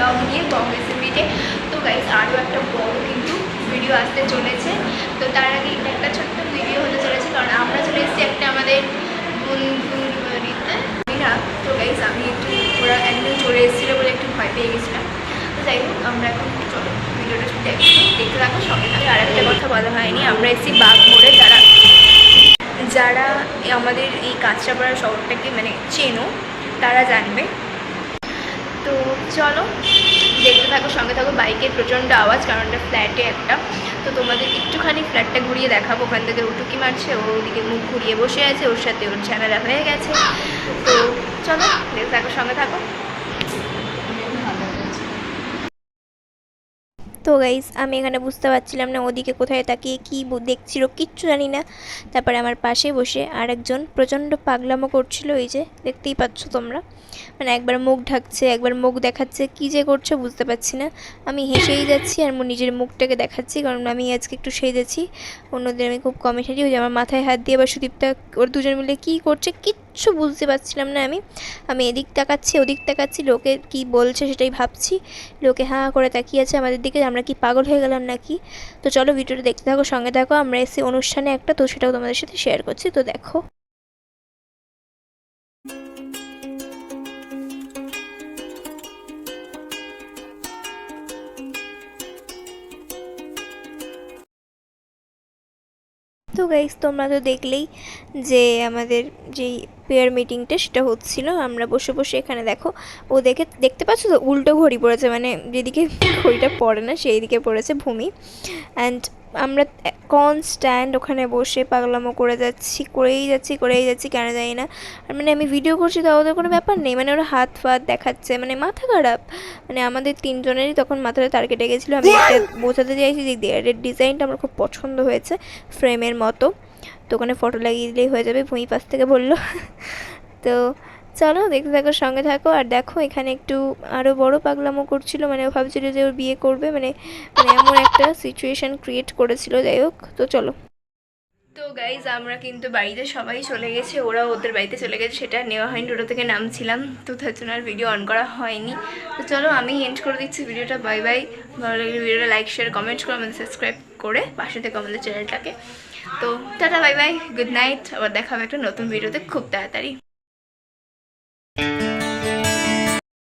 Blog নিয়ে কংগ্রেসের মিটে তো গাইজ আরও একটা বড় কিন্তু ভিডিও আসতে চলেছে। তো তার আগে একটা ছোট্ট ভিডিও হতে চলেছে, কারণ আমরা চলে এসেছি একটা আমাদের বন্ধুর বাড়িতে। না তো গাইজ আমি একটু ওরা একদিন চলে এসেছিল বলে একটু ভয় পেয়ে গেছিলাম। তো যাই হোক, আমরা এখন চলো ভিডিওটা দেখতে থাকো, সঙ্গে থাকে, আর একটা কথা বলা হয়নি, আমরা এসেছি বাঘ মোড়ে যারা যারা আমাদের এই কাঁচরাপাড়া শহরটাকে মানে চেনো, তারা জানবে। তো চলো, দেখতে থাকো, সঙ্গে থাকো, বাইকের প্রচণ্ড আওয়াজ, কারণ এটা ফ্ল্যাটে একটা। তো তোমাদের একটুখানি ফ্ল্যাটটা ঘুরিয়ে দেখাবো, ওখান থেকে উটুকি মারছে, ও ওদিকে মুখ ঘুরিয়ে বসে আছে, ওর সাথে ওর ঝামেলা হয়ে গেছে। তো চলো, দেখতে থাকো, সঙ্গে থাকো। তো গাইস আমি এখানে বুঝতে পারছিলাম না ওদিকে কোথায় তাকিয়ে কী দেখছিল, কিচ্ছু জানি না। তারপরে আমার পাশে বসে আরেকজন প্রচণ্ড পাগলামো করছিল, এই যে দেখতেই পাচ্ছ তোমরা। মানে একবার মুখ ঢাকছে, একবার মুখ দেখাচ্ছে, কী যে করছে বুঝতে পারছি না। আমি হেসেই যাচ্ছি আর নিজের মুখটাকে দেখাচ্ছি, কারণ আমি আজকে একটু সেজেছি অন্যদিন আমি খুব কমে সেজি ওই যে আমার মাথায় হাত দিয়ে বা সুদীপটা, ওর দুজন মিলে কী করছে কিচ্ছু বুঝতে পারছিলাম না আমি। আমি এদিক তাকাচ্ছি, ওদিক তাকাচ্ছি, লোকে কি বলছে সেটাই ভাবছি। লোকে হাঁ করে তাকিয়ে আছে আমাদের দিকে, আমরা কি পাগল হয়ে গেলাম নাকি? তো চলো ভিডিওটা দেখতে থাকো, সঙ্গে থাকো, আমরা এসে অনুষ্ঠানে একটা, তো সেটাও তোমাদের সাথে শেয়ার করছি, তো দেখো। তো গাইস তোমরা তো দেখলেই যে আমাদের যেই পেয়ার মিটিংটা সেটা হচ্ছিল। আমরা বসে বসে এখানে দেখো, ও দেখে, দেখতে পাচ্ছ তো? উল্টো ঘড়ি পড়েছে মানে যেদিকে ঘড়িটা পড়ে না সেই দিকে পড়েছে ভূমি। অ্যান্ড আমরা কনস্ট্যান্ট ওখানে বসে পাগলামো করে যাচ্ছি, করেই যাচ্ছি করেই যাচ্ছি, কেন জানি না। আর মানে আমি ভিডিও করছি তাও ওদের কোনো ব্যাপার নেই মানে ওরা হাত ফাত দেখাচ্ছে মানে মাথা খারাপ। মানে আমাদের তিনজনেরই তখন মাথাটা তার কেটে গেছিল, আমি বোঝাতে চাইছি যে দেয়ারের ডিজাইনটা আমার খুব পছন্দ হয়েছে ফ্রেমের মতো। তো ওখানে ফটো লাগিয়ে দিলেই হয়ে যাবে ভুঁই পাশ থেকে বলল। তো চলো দেখতে থাকো, সঙ্গে থাকো। আর দেখো, এখানে একটু আরও বড় পাগলামো করছিল মানে ও ভাবছিল যে ওর বিয়ে করবে মানে মানে এমন একটা সিচুয়েশন ক্রিয়েট করেছিল, যাই হোক। তো চলো। তো গাইজ আমরা কিন্তু বাড়িতে সবাই চলে গেছে ওরা ওদের বাড়িতে চলে গেছে, সেটা নেওয়া হয়নি, ওটা থেকে নামছিলাম। তো তার জন্য আর ভিডিও অন করা হয়নি। তো চলো, আমি এন্ড করে দিচ্ছি ভিডিওটা বাই বাই ভালো লাগলে ভিডিওটা লাইক শেয়ার কমেন্ট করে, আমাদের সাবস্ক্রাইব করে পাশে থেকে আমাদের চ্যানেলটাকে তো tata bye bye good night আবার দেখা হবে একটা নতুন ভিডিওতে খুব তাড়াতাড়ি।